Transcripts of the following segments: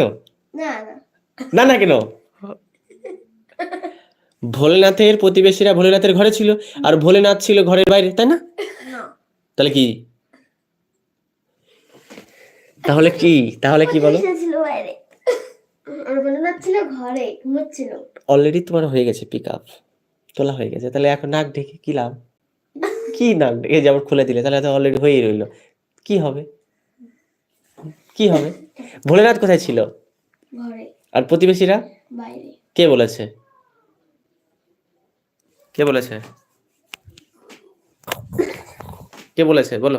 তো? না না। কেন? ভোলেনাথের প্রতিবেশীরা ভোলেনাথের ঘরে ছিল আর ভোলেনাথ ছিল ঘরের বাইরে তাই না? তাহলে কি? তাহলে কি? তাহলে কি বলো? অলরেডি তোমার হয়ে গেছে পিক আপ তোলা হয়ে গেছে। তাহলে এখন নাক ঢেকে কি লাভ? কি নাক ডেকে যেমন খুলে দিলে তাহলে তো অলরেডি হয়েই রইল। কি হবে? কি হবে? ভোলেনাথ কোথায় ছিল? আর প্রতিবেশীরা? কে বলেছে? কে বলেছে? কে বলেছে? বলো।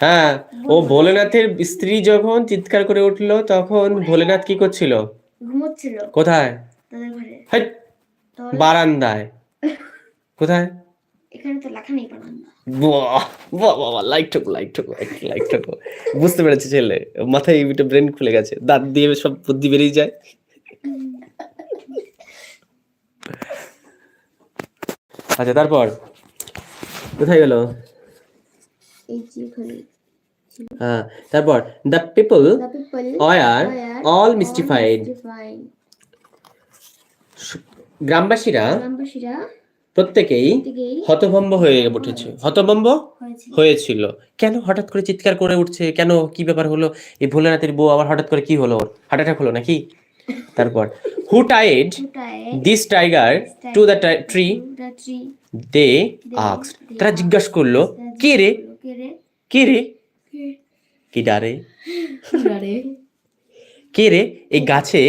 হ্যাঁ ও ভোলেনাথের স্ত্রী যখন চিৎকার করে উঠল তখন ভোলেনাথ কি করছিল? কোথায়? বারান্দায়। কোথায়? এখানে তো লেখা নেই পারলাম না বাহ বাহ লাইক ঠোকো লাইক ঠোকো লাইক লাইক বুঝতে পেরেছে ছেলে মাথায় একটা ব্রেন খুলে গেছে। দাঁত দিয়ে সব বুদ্ধি বেরিয়ে যায়। আচ্ছা তারপর? কোথায় গেল? হ্যাঁ তারপর? The people were all mystified mystified. গ্রামবাসীরা গ্রামবাসীরা প্রত্যেকেই হতভম্ব হয়ে উঠেছে। হতভম্ব হয়েছিল। কেন হঠাৎ করে চিৎকার করে উঠছে? কেন? কি ব্যাপার হলো? এই ভোলেনাথের বউ আবার হঠাৎ করে কি হলো ওর? হার্ট অ্যাটাক হলো নাকি? তারপর who tied this tiger to the tree they আক্স তারা জিজ্ঞাসা করল কে রে? কে রে? কে কি? ডারে? কে রে? এই গাছে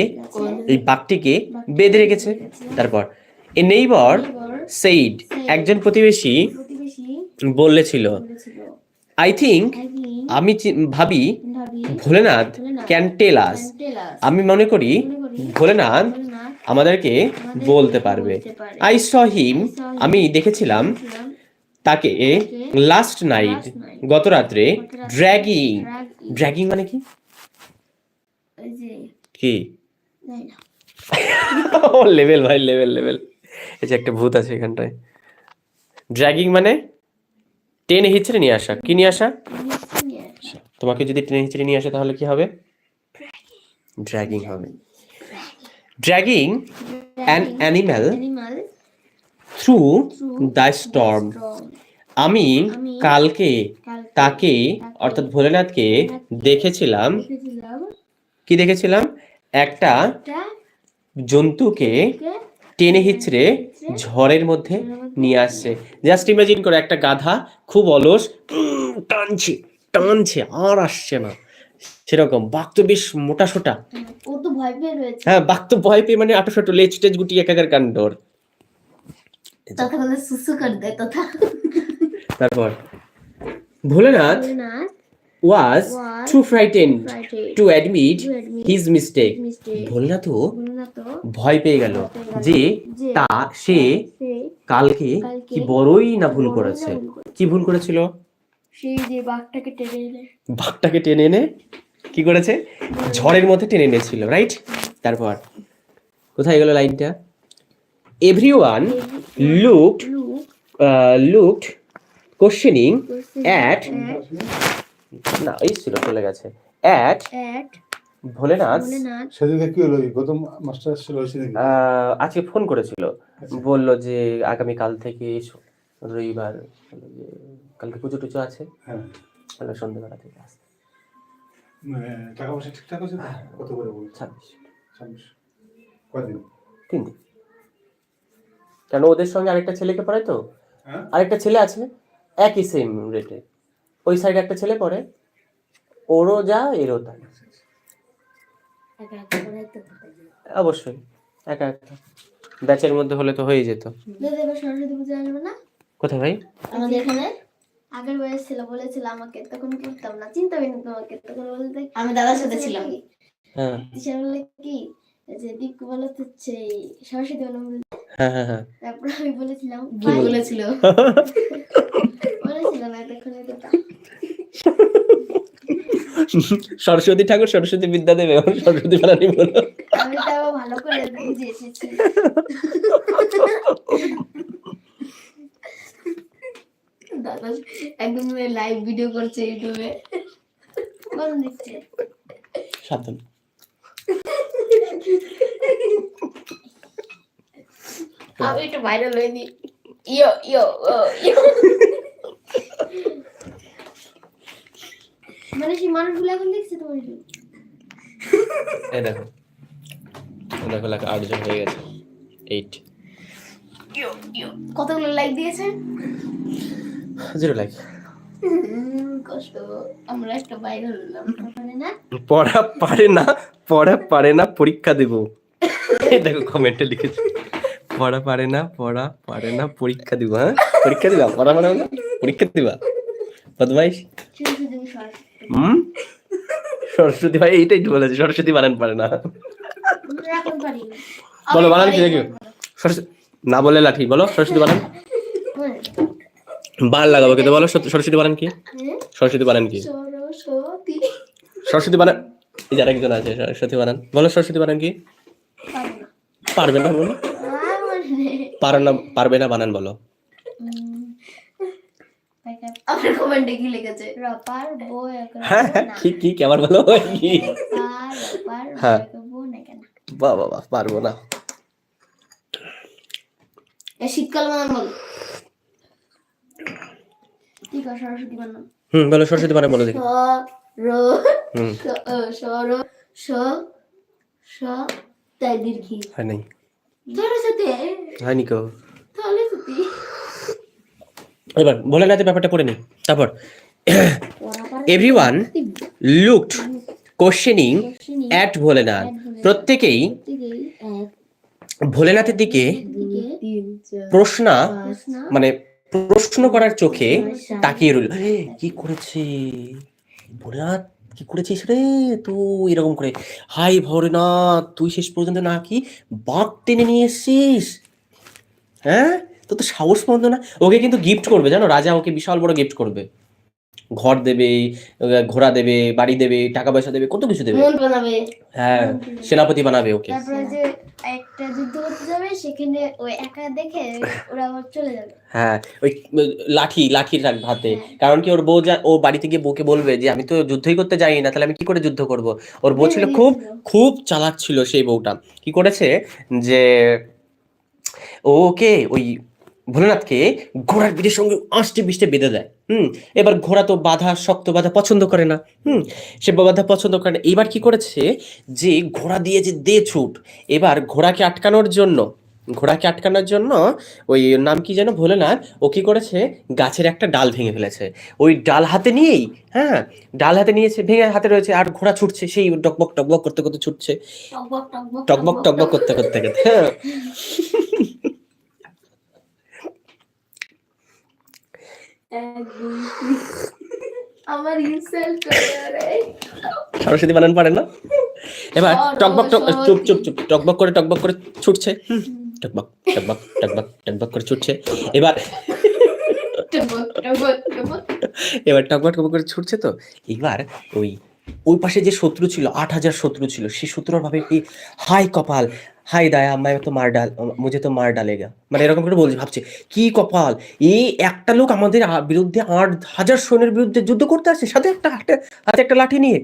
এই বাঘটিকে বেঁধে রেখেছে। তারপর এ নেইবর সেইড একজন প্রতিবেশী বলেছিল আই থিঙ্ক আমি ভাবি ভোলেনাথ ক্যান টেল আস আমি মনে করি ভোলেনাথ আমাদেরকে বলতে পারবে। আই স হিম আমি দেখেছিলাম ছিলাম তাকে লাস্ট নাইট গত রাত্রে ড্র্যাগিং ড্র্যাগিং মানে কি? কি? লেভেল ভাই লেভেল লেভেল এই যে একটা ভূত আছে এখানটায়। ড্র্যাগিং মানে টেনে হিচড়ে নিয়ে আসা। কি নিয়ে আসা? তোমাকে যদি টেনে হিচড়ে নিয়ে আসে তাহলে কি হবে? ড্র্যাগিং হবে। Dragging an animal through the storm আমি কালকে তাকে অর্থাৎ ভোলেনাথকে দেখেছিলাম। কি দেখেছিলাম? একটা জন্তুকে টেনে হিচড়ে ঝড়ের মধ্যে নিয়ে আসছে। জাস্ট ইমাজিন করো একটা গাধা খুব অলস টানছে টানছে আর আসছে না। সেরকম বাঘ তো বেশ মোটা সোটা। হ্যাঁ বাঘ তো ভয় পেয়ে মানে আটো ছোটো লেজ টেজ গুটি একাকার কাণ্ড ওর। তারপর Bholenath was too frightened to admit his mistake. ভোলেনাথও Bholenath ভয় পেয়ে গেল। যে তা সে কালকে কি বড়ই না ভুল করেছে? কি ভুল করেছিল? বাঘটাকে টেনে এনে। কি করেছে? ঝড়ের মধ্যে টেনে এনেছিল রাইট তারপর কোথায় গেল লাইনটা? Every one looked look looked questioning at না এই ছিল চলে গেছে। অ্যাট ভোলেনাথ? ভোলেনাথ। কি হলো? গৌতম মাস্টার ছিল আজকে ফোন করেছিল। বলল যে আগামী কাল থেকে রবিবার কালকে পুজো টুজো আছে। হ্যাঁ। সন্ধ্যেবেলা থেকে আসতে মানে টাকা পয়সা ঠিকঠাক আছে কত করে বলছে? ছাব্বিশ। ছাব্বিশ। কদিন তিন দিন। কেন ওদের সঙ্গে আরেকটা ছেলেকে পড়ে তো? হ্যাঁ? আরেকটা ছেলে আছে একই সেম রেটে ওই সাইডে একটা ছেলে পড়ে। ওরও যা এরও তাই। তো অবশ্যই একা একা। ব্যাচের মধ্যে হলে তো হয়ে যেত। সরস্বতী পুজো আসবে না? কোথায় ভাই? আমাদের এখানে। আগের বয়স ছিল বলেছিল আমাকে তখন করতাম না। চিন্তা করিনি তোমাকে তখন বলতে আমি দাদার সাথে ছিলাম। হ্যাঁ। দিশা বলে কি যে দিকু বলে হচ্ছে সরস্বতী বলে হ্যাঁ হ্যাঁ হ্যাঁ। তারপর আমি বলেছিলাম কি বলেছিল না তখন এটা সরস্বতী ঠাকুর সরস্বতী বিদ্যা দেবে সরস্বতী বানানি বলো। দাদা একদম লাইভ ভিডিও করছে ইউটিউবে। সাবধান। আমি একটু ভাইরাল হয়ে ইয়ো ইয়ো ইয়ো। মানে সেই মানুষগুলো এখন দেখছে তোমার এই দেখো। দেখো লেখা আটজন হয়ে গেছে। এইট কতগুলো লাইক দিয়েছে? জিরো লাইক কষ্ট। আমরা একটা ভাইরাল হলাম। মানে না? পড়া পারে না পড়া পারে না পরীক্ষা দেব। এই দেখো কমেন্টে লিখেছে। পড়া পারে না পড়া পারে না পরীক্ষা দিব হ্যাঁ? পরীক্ষা দিবা? পড়া পারে না পরীক্ষা দিবা? শুধু শুধু হুম? সরস্বতী ভাই এইটাই একটু বলেছে সরস্বতী বানান পারে না। বলো, বানান কি দেখি? সরস্বতী না বলে লাঠি বলো সরস্বতী বানান। বার লাগাবো কিন্তু বলো সরস্বতী বানান কি? সরস্বতী বানান কি? সরস্বতী। বানান এই যে আরেকজন আছে সরস্বতী বানান। বলো সরস্বতী বানান কি? পারব না। পারবে বলো? আর মানে পারো না পারবে না বানান বলো। আপনার কমেন্টে কি লিখেছে রপার বউ একরা হ্যাঁ হ্যাঁ, কি কি কি আবার বলো কি? হ্যাঁ। বউ না কেন? বাহ বাহ বাহ, পারব না। শীতকাল বানান বল। কি কর সরস্বতী বানান হুম বলো সরস্বতী বানান বলো দেখি। র হুম। স স স স তাই দীর্ঘি। হয় নাই। সরস্বতী হয়নি কেউ তাহলে সত্যি এবার ভোলেনাথের ব্যাপারটা পড়ে নি। তারপর everyone looked questioning at Bholenath. প্রত্যেকেই ভোলেনাথের দিকে প্রশ্ন মানে প্রশ্ন করার চোখে তাকিয়ে রইল। কি করেছে? ভোলেনাথ কি করেছিস রে? তুই এরকম করে, হাই ভোলেনাথ, তুই শেষ পর্যন্ত নাকি বাঘ টেনে নিয়ে এসছিস? হ্যাঁ? তো তো সাহস মন্দ না। ওকে কিন্তু গিফট করবে জানো? রাজা ওকে বিশাল বড় গিফট করবে। ঘর দেবে ঘোড়া দেবে বাড়ি দেবে টাকা পয়সা দেবে কত কিছু দেবে। হ্যাঁ সেনাপতি বানাবে ওকে। একটা যুদ্ধ করতে যাবে সেখানে ওই একা দেখে ওরা চলে যাবে। হ্যাঁ ওই লাঠি লাঠি হাতে কারণ কি ওর বউ যা ও বাড়িতে গিয়ে বউকে বলবে যে আমি তো যুদ্ধই করতে যাই না তাহলে আমি কি করে যুদ্ধ করব? ওর বউ ছিল খুব খুব চালাক ছিল সেই বউটা। কি করেছে? যে ওকে ওই ভোলেনাথকে ঘোড়ার পিঠের সঙ্গে আষ্টে বিষ্টে বেঁধে দেয়। হুম এবার ঘোড়া তো বাধা শক্ত বাধা পছন্দ করে না। হুম সে বাধা পছন্দ করে না। এবার কি করেছে যে ঘোড়া দিয়ে যে দে ছুট এবার ঘোড়াকে আটকানোর জন্য ঘোড়াকে আটকানোর জন্য ওই নাম কি যেন ভোলেনাথ ও কি করেছে? গাছের একটা ডাল ভেঙে ফেলেছে। ওই ডাল হাতে নিয়েই হ্যাঁ ডাল হাতে নিয়েছে ভেঙে হাতে রয়েছে আর ঘোড়া ছুটছে সেই টকবক টকবক করতে করতে ছুটছে। টকবক টকবক করতে করতে করতে হ্যাঁ এক, দুই, তিন। আমার ইনসাল্ট করে সরস্বতী বানান পারে না? এবার টকবক। চুপ চুপ চুপ টকবক করে টকবক করে ছুটছে। টকবক টকবক টকবক টকবক করে ছুটছে। এবার টকবক টকবক টকবক। এবার টকবক টকবক করে ছুটছে তো। এবার ওই ওই পাশে যে শত্রু ছিল আট হাজার শত্রু ছিল সেই শত্রুর ভাবে কি হাই কপাল হাই দায়া मैं তো মার ডাল মুঝে তো মার ডালেগা। মানে এরকম করে বলছে ভাবছে কি কপাল? এই একটা লোক আমাদের বিরুদ্ধে আট হাজার সৈন্যের বিরুদ্ধে যুদ্ধ করতে আসছে সাথে একটা হাতে হাতে একটা লাঠি নিয়ে।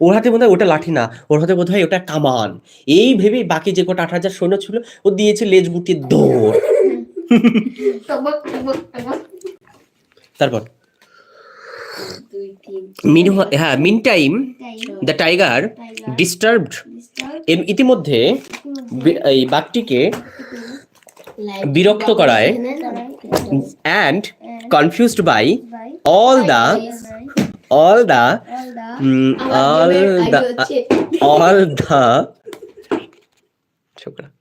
ওর হাতে বোধ হয় ওটা লাঠি না ওর হাতে বোধ হয় ওটা কামান। এই ভেবেই বাকি যে কটা আট হাজার সৈন্য ছিল ও দিয়েছে লেজ গুটিয়ে দৌড়। তারপর? মিন হ্যাঁ meantime the tiger disturbed. ইতিমধ্যে এই বাঘটিকে বিরক্ত করায় and confused by all the all the mm, all the all the ছোকরা